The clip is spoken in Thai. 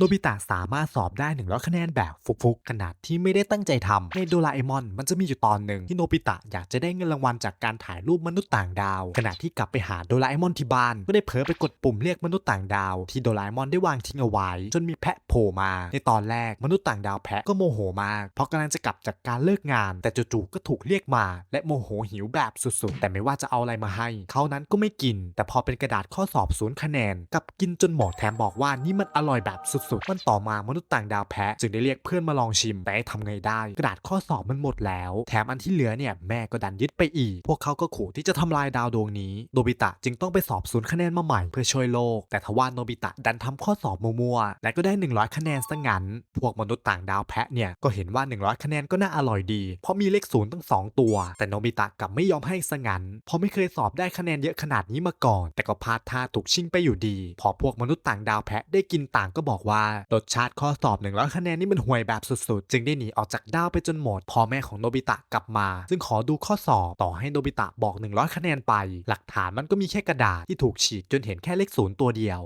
โนบิตะสามารถสอบได้100คะแนนแบบฟุกๆขนาดที่ไม่ได้ตั้งใจทำในโดราเอมอน มันจะมีอยู่ตอนหนึ่งที่โนบิตะอยากจะได้เงินรางวัลจากการถ่ายรูปมนุษย์ต่างดาว ขณะที่กลับไปหาโดราเอมอนที่บ้านก็ได้เผลอไปกดปุ่มเรียกมนุษย์ต่างดาว ที่โดราเอมอนได้วางทิ้งเอาไว้ จนมีแพะโผล่มา ในตอนแรกมนุษย์ต่างดาวแพะก็โมโหมาก เพราะกำลังจะกลับจากการเลิกงาน แต่จู่ๆก็ถูกเรียกมา และโมโหหิวแบบสุดๆ แต่ไม่ว่าจะเอาอะไรมาให้ เขานั้นก็ไม่กิน แต่พอเป็นกระดาษข้อสอบศูนย์คะแนนกับกินจนหมดแถมบอกว่านี่มันอร่อยแบบสุดๆวันต่อมามนุษย์ต่างดาวแพะจึงได้เรียกเพื่อนมาลองชิมแต่ทำไงได้ กระดาษข้อสอบมันหมดแล้ว แถมอันที่เหลือเนี่ยแม่ก็ดันยึดไปอีก พวกเขาก็ขู่ที่จะทำลายดาวดวงนี้โนบิตะจึงต้องไปสอบศูนย์คะแนนมาใหม่เพื่อช่วยโลก แต่ทว่าโนบิตะดันทำข้อสอบมัวๆและก็ได้100 คะแนนซะงั้น พวกมนุษย์ต่างดาวแพะเนี่ยก็เห็นว่า 100 คะแนนก็น่าอร่อยดี เพราะมีเลขศูนย์ตั้งสองตัว แต่โนบิตะกลับไม่ยอมให้ซะงั้น เพราะไม่เคยสอบได้คะแนนเยอะขนาดนี้มาก่อน แต่ก็พลาดท่าถูกชิงไปอยู่ดี พอพวกมนุษย์ต่างดาวแพะได้กินต่างก็บอกว่ารสชาติข้อสอบ 100 คะแนนนี่มันห่วยแบบสุดๆ จึงได้หนีออกจากดาวไปจนหมด พอแม่ของโนบิตะกลับมา ซึ่งขอดูข้อสอบต่อให้โนบิตะบอก 100 คะแนนไป หลักฐานมันก็มีแค่กระดาษที่ถูกฉีกจนเห็นแค่เลขศูนย์ตัวเดียว